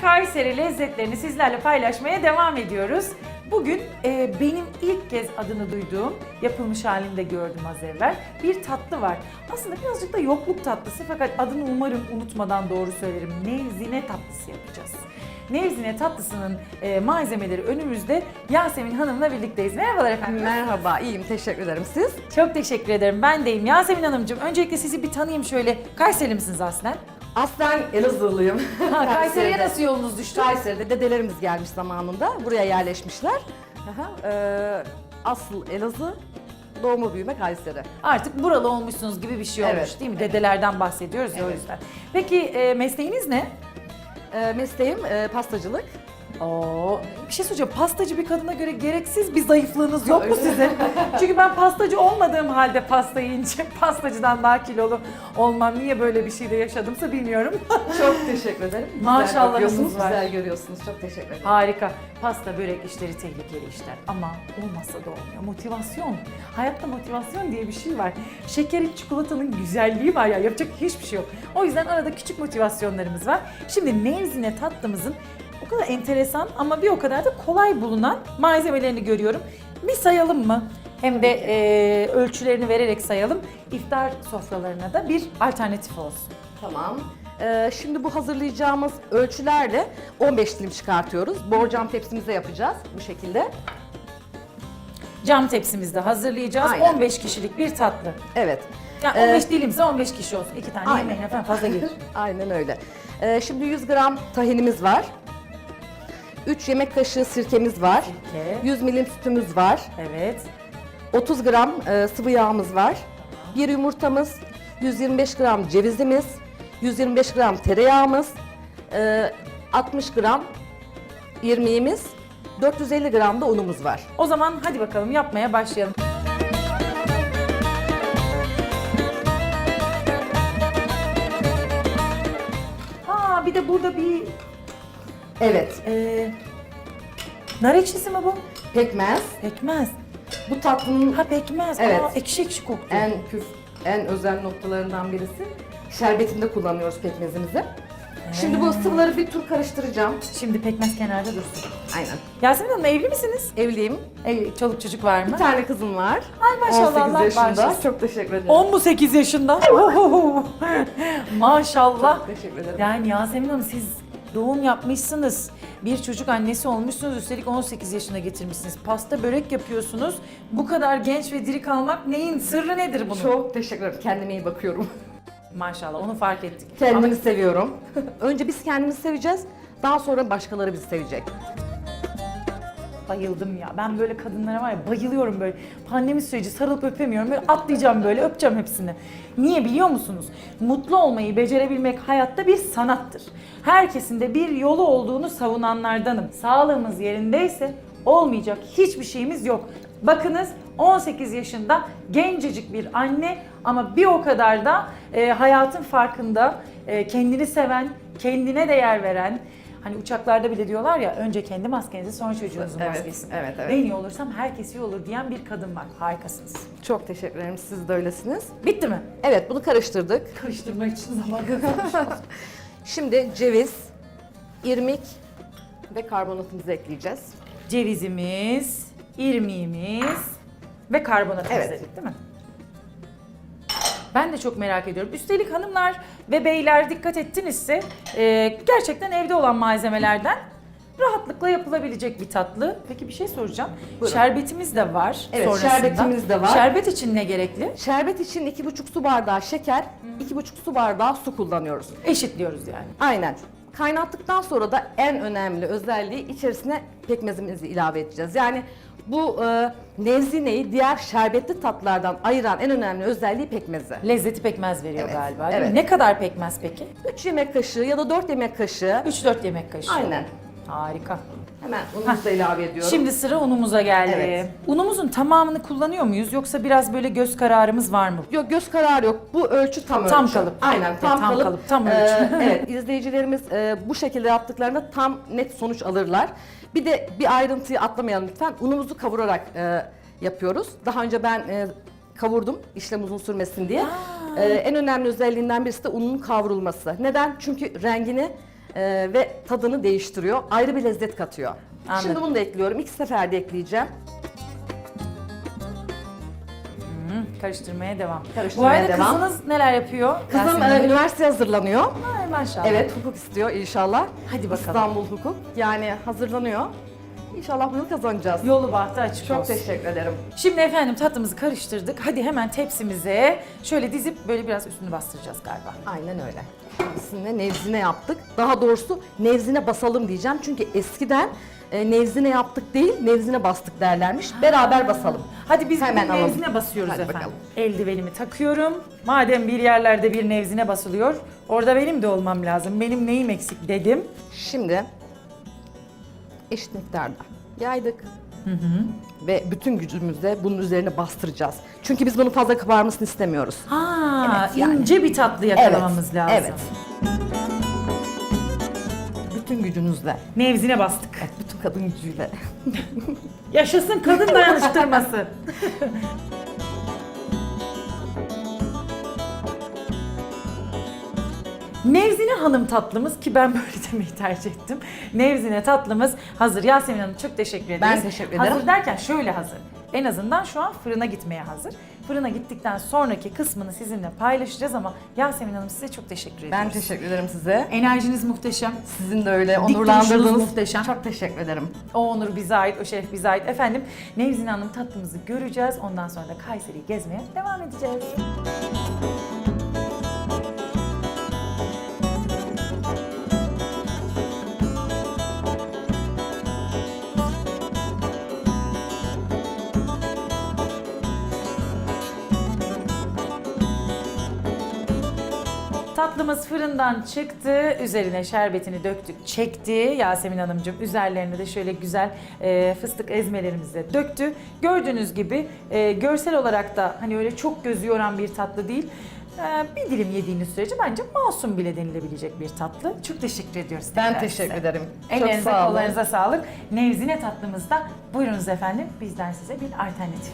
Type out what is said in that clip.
Kayseri lezzetlerini sizlerle paylaşmaya devam ediyoruz. Bugün e, benim ilk kez adını duyduğum, yapılmış halini de gördüm az evvel, bir tatlı var. Aslında birazcık da yokluk tatlısı fakat adını umarım unutmadan doğru söylerim. Nevzine tatlısı yapacağız. Nevzine tatlısının e, malzemeleri önümüzde Yasemin Hanım'la birlikteyiz. Merhabalar efendim. Merhaba, iyiyim. Teşekkür ederim. Siz? Çok teşekkür ederim. Ben deyim. Yasemin Hanımcığım öncelikle sizi bir tanıyayım şöyle. Kayseri misiniz aslen? Aslen Elazığlıyım. Ha, Kayseri'ye nasıl yolunuz düştü? Kayseri'de dedelerimiz gelmiş zamanında. Buraya yerleşmişler. Aha, eee, asıl Elazığ, doğma büyüme Kayseri. Artık buralı olmuşsunuz gibi bir şey olmuş Evet, değil mi? Dedelerden bahsediyoruz ya o Evet. yüzden. Peki e, mesleğiniz ne? Eee, mesleğim eee, pastacılık. Oo, bir şey soracağım. Pastacı bir kadına göre gereksiz bir zayıflığınız yok mu sizin? Çünkü ben pastacı olmadığım halde pasta yiyince pastacıdan daha kilolu olmam. Niye böyle bir şeyde yaşadımsa bilmiyorum. Çok teşekkür ederim. Güzel Maşallahınız bakıyorsunuz, var. Güzel görüyorsunuz. Çok teşekkür ederim. Harika. Pasta, börek işleri tehlikeli işler ama olmazsa da olmuyor. Motivasyon. Hayatta motivasyon diye bir şey var. Şekerin, çikolatanın güzelliği var ya yapacak hiçbir şey yok. O yüzden arada küçük motivasyonlarımız var. Şimdi nevzine tatlımızın o kadar enteresan ama bir o kadar da kolay bulunan malzemelerini görüyorum. Bir sayalım mı? Hem de e, ölçülerini vererek sayalım. İftar sofralarına da bir alternatif olsun. Tamam. Eee, şimdi bu hazırlayacağımız ölçülerle 15 dilim çıkartıyoruz. Borcam tepsimize yapacağız bu şekilde. Cam tepsimizde hazırlayacağız. Aynen. 15 kişilik bir tatlı. Evet. Yani Ee, 15 dilimse 15 kişi olsun. İki tane Aynen. yemeğine falan fazla gelir. Aynen öyle. Ee, şimdi 100 gram tahinimiz var. 3 yemek kaşığı sirkemiz var. Sirke. 100 milim sütümüz var. Evet. 30 gram e, sıvı yağımız var. Bir yumurtamız, 125 gram cevizimiz, 125 gram tereyağımız, e, 60 gram irmiğimiz, 450 gram da unumuz var. O zaman hadi bakalım yapmaya başlayalım. Ha bir de burada bir Evet, e, nar ekşisi mi bu? pekmez. Pekmez. Bu tatlının Ha pekmez. Evet. Aa, ekşi ekşi koktu. en püf, en özel noktalarından birisi. Şerbetinde kullanıyoruz pekmezimizi. Şimdi bu sıvıları bir tur karıştıracağım. Şimdi pekmez kenarda dursun. Aynen. Yasemin Hanım evli misiniz? Evliyim. Ev, çoluk çocuk var mı? Bir tane kızım var. Ay maşallah 18 Allah yaşında. bağışlasın. Çok teşekkür ederim. 10 mu 8 yaşında? Ohoho. Maşallah. Çok teşekkür ederim. Yani Yasemin Hanım siz doğum yapmışsınız. Bir çocuk annesi olmuşsunuz. Üstelik 18 yaşına getirmişsiniz. Pasta börek yapıyorsunuz. Bu kadar genç ve diri kalmak neyin sırrı nedir bunun? Çok teşekkür ederim. Kendime iyi bakıyorum. Maşallah onu fark ettik. Kendimi seviyorum. Önce biz kendimizi seveceğiz. Daha sonra başkaları bizi sevecek. Bayıldım ya. Ben böyle kadınlara var ya bayılıyorum böyle. Pandemi süreci sarılıp öpemiyorum. Böyle atlayacağım böyle öpeceğim hepsini. Niye biliyor musunuz? Mutlu olmayı becerebilmek hayatta bir sanattır. Herkesin de bir yolu olduğunu savunanlardanım. Sağlığımız yerindeyse olmayacak hiçbir şeyimiz yok. Bakınız 18 yaşında gencecik bir anne ama bir o kadar da e, hayatın farkında, e, kendini seven, kendine değer veren, Hani uçaklarda bile diyorlar ya önce kendi maskenizi sonra çocuğunuzun Evet, maskesini. evet, evet. Ben iyi olursam herkes iyi olur diyen bir kadın var. Harikasınız. Çok teşekkür ederim. Siz de öylesiniz. Bitti mi? Evet bunu karıştırdık. Karıştırmak için zaman Şimdi ceviz, irmik ve karbonatımızı ekleyeceğiz. Cevizimiz, irmiğimiz ve karbonatımız Evet. dedik değil mi? Ben de çok merak ediyorum. Üstelik hanımlar ve beyler dikkat ettinizse e, gerçekten evde olan malzemelerden rahatlıkla yapılabilecek bir tatlı. Peki bir şey soracağım. Buyurun. Şerbetimiz de var Evet, sonrasında. şerbetimiz de var. Şerbet için ne gerekli? Şerbet için 2,5 su bardağı şeker, 2,5 su bardağı su kullanıyoruz. Eşitliyoruz yani. Aynen. Kaynattıktan sonra da en önemli özelliği içerisine pekmezimizi ilave edeceğiz. Yani bu e, nevzineyi diğer şerbetli tatlardan ayıran en önemli özelliği pekmezi. Lezzeti pekmez veriyor Evet, galiba. değil mi? evet. Ne kadar pekmez peki? 3 yemek kaşığı ya da 4 yemek kaşığı. 3-4 yemek kaşığı. Aynen. Harika. Hemen unumuzu da ilave ediyorum. Şimdi sıra unumuza geldi. Evet. Unumuzun tamamını kullanıyor muyuz yoksa biraz böyle göz kararımız var mı? Yok göz kararı yok. Bu ölçü tam ölçü. Tam kalıp. Aynen tam, tam kalıp. kalıp, tam Ee, ölçü. evet izleyicilerimiz e, bu şekilde yaptıklarında tam net sonuç alırlar. Bir de bir ayrıntıyı atlamayalım lütfen. Unumuzu kavurarak e, yapıyoruz. Daha önce ben e, kavurdum işlem uzun sürmesin diye. Ee, en önemli özelliğinden birisi de unun kavrulması. Neden? Çünkü rengini e, ve tadını değiştiriyor. Ayrı bir lezzet katıyor. Anladım. Şimdi bunu da ekliyorum. İki seferde ekleyeceğim. Karıştırmaya devam. Karıştırmaya Bu arada devam. kızınız neler yapıyor? Kızım e, üniversite hazırlanıyor. Ay, maşallah. Evet, hukuk istiyor inşallah. Hadi bakalım. İstanbul Hukuk. Yani hazırlanıyor. İnşallah bu yıl kazanacağız. Yolu bahtı açık Çok olsun. teşekkür ederim. Şimdi efendim tatlımızı karıştırdık. Hadi hemen tepsimize şöyle dizip böyle biraz üstünü bastıracağız galiba. Aynen öyle. Aslında nevzine yaptık. Daha doğrusu nevzine basalım diyeceğim. Çünkü eskiden e, nevzine yaptık değil, nevzine bastık derlermiş. Beraber basalım. Hadi biz Hemen bir alalım. nevzine basıyoruz Hadi efendim. bakalım. Eldivenimi takıyorum. Madem bir yerlerde bir nevzine basılıyor, orada benim de olmam lazım. Benim neyim eksik dedim. Şimdi eşit miktarda yaydık. Ve bütün gücümüzle bunun üzerine bastıracağız. Çünkü biz bunu fazla kabarmasını istemiyoruz. Ha, Evet, yani. ince bir tatlı yakalamamız lazım. Evet. Bütün gücünüzle. Nevzine bastık. Evet, bütün kadın gücüyle. Yaşasın kadın dayanıştırması. Nevzine Hanım tatlımız ki ben böyle demeyi tercih ettim. Nevzine tatlımız hazır. Yasemin Hanım çok teşekkür ederiz. Ben teşekkür ederim. Hazır derken şöyle hazır. En azından şu an fırına gitmeye hazır. Fırına gittikten sonraki kısmını sizinle paylaşacağız ama Yasemin Hanım size çok teşekkür ediyoruz. Ben teşekkür ederim size. Enerjiniz muhteşem. Sizin de öyle onurlandırdınız. muhteşem. Çok teşekkür ederim. O onur bize ait, o şeref bize ait. Efendim Nevzine Hanım tatlımızı göreceğiz. Ondan sonra da Kayseri'yi gezmeye devam edeceğiz. Tatlımız fırından çıktı. Üzerine şerbetini döktük, çekti. Yasemin Hanımcığım üzerlerine de şöyle güzel e, fıstık ezmelerimizi de döktü. Gördüğünüz gibi e, görsel olarak da hani öyle çok gözü yoran bir tatlı değil. E, bir dilim yediğiniz sürece bence masum bile denilebilecek bir tatlı. Çok teşekkür ediyoruz. Ben tekrar teşekkür size. ederim. Ellerinize, Çok sağ olun. kollarınıza sağlık. Nevzine tatlımızda buyurunuz efendim bizden size bir alternatif.